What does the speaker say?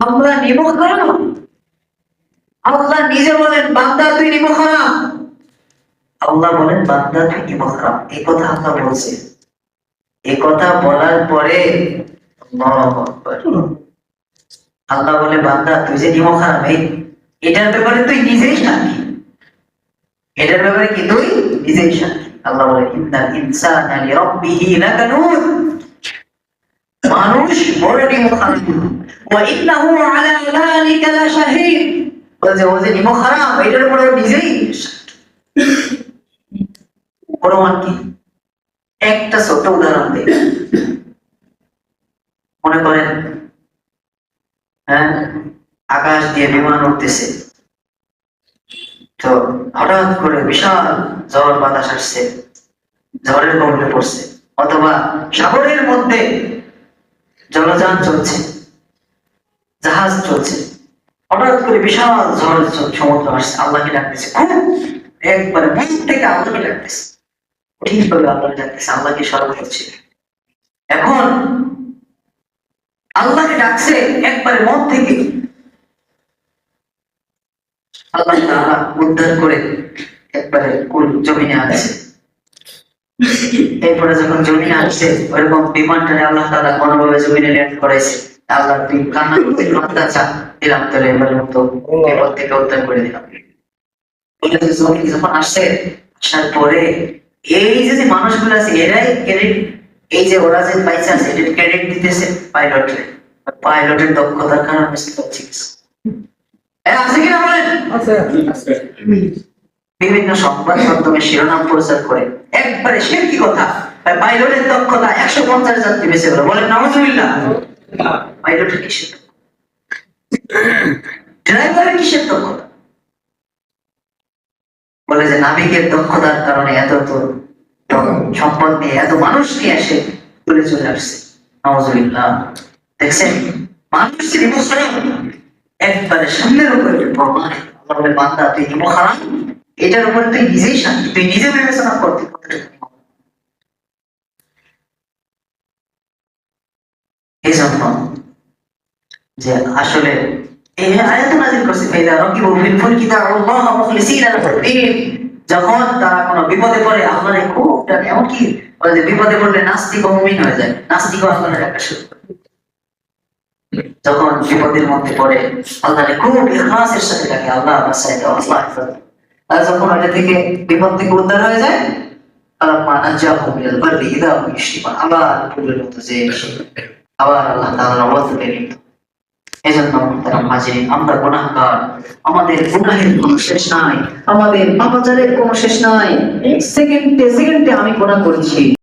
আমরা খারাপ আল্লাহ নিজে বলেন, বান্দা, তুই খারাপ আল্লাহ বলেন, বান্দা, তুই খারাপ এই কথা আল্লাহ বলছে। এই কথা বলার পরে আল্লাহ বলে, বান্দা, তুই যে নিমখ খারাপ এটার ব্যাপারে তুই নিজেই সাক্ষী। এটার ব্যাপারে কি তুই নিজেই সাক্ষী? আল্লাহ বলে, ইন্নাল ইনসানা লিরাব্বিহি লাকানুন। মানুষ বড় নিমখ খারাপ এটার নিজেই কি? একটা ছোট উদাহরণ মনে করেন হ্যাঁ আকাশ দিয়ে বিমান উঠতেছে। তো হঠাৎ করে বিশাল ঝড় বাতাস আসছে, ঝড়ের কবলে পড়ছে, অথবা সাগরের মধ্যে জলযান চলছে, জাহাজ চলছে। হঠাৎ করে বিশাল ঝড় সমুদ্র আসছে, আল্লাহকে ডাকতেছে খুব একবারে মন থেকে আল্লাহকে ডাকতেছে। ঠিকভাবে আল্লাহকে ডাকতেছে, আল্লাহকে স্মরণ করছে। এখন আল্লাহকে ডাকছে একবারে মন থেকে। আল্লাহ উদ্ধার করে একবারে কুল জমিনে আনছে এরপরে যখন জমিনে আসছে ওইরকম বিমানটারে আল্লাহ তাআলা কোনোভাবে জমিনে ল্যান্ড করাইছে। আল্লাহ তুই কান্না করতে মাত্রা চা দিলাম তোর এবারের মতো বিপদ থেকে উদ্ধার করে দিলাম। যখন আসছে আসার পরে এই যে যে মানুষগুলো আছে এরাই ক্রেডিট এই যে ওরা যে পাইছে আছে এটা ক্রেডিট দিতেছে পাইলটের পাইলটের দক্ষতার কারণে হচ্ছে হ্যাঁ আছে কিনা বলেন? বিভিন্ন সংবাদ মাধ্যমে শিরোনাম প্রচার করে। একবারে সে কি কথা? পাইলটের দক্ষতা একশো পঞ্চাশ যাত্রী বেঁচে গেল বলেন নামজুবিল্লাহ পাইলটের কিসের ড্রাইভারের কিসের দক্ষতা? বলে যে নাবিকের দক্ষতার কারণে এত তো সম্পদ নিয়ে, এত মানুষ নিয়ে এসে তুলে চলে আসছে। নওয়াজুবিল্লাহ দেখছেন? মানুষ একবারে সামনের উপরে বান্দা, তুই খারাপ এটার উপরে তুই নিজেই শান্তি, তুই নিজে বিবেচনা করতে যে আসলে এই আয়াত নাজিল করছে লাহুদ্দিন যখন তারা কোনো বিপদে পড়ে বিপদে পড়লে নাস্তিক হয়ে যায়, নাস্তিক শুরু যখন বিপদের মধ্যে পড়ে আল্লাহরে খুব ইখলাসের সাথে ডাকে, আল্লাহ আল্লাহ হেফাজত। যখন ওটা থেকে বিপদ থেকে উদ্ধার হয়ে যায় বাররি ইযা হুম ইউশরিকুন আবার পূর্বের মতো যে আবার আল্লাহ তাআলার অবস্থা লিপ্ত এজন্য তারা মাঝে আমরা গুনাহগার, আমাদের গুনাহের কোনো শেষ নাই, আমাদের পাপাচারের কোনো শেষ নাই। সেকেন্ডে সেকেন্ডে আমি গুনাহ করেছি।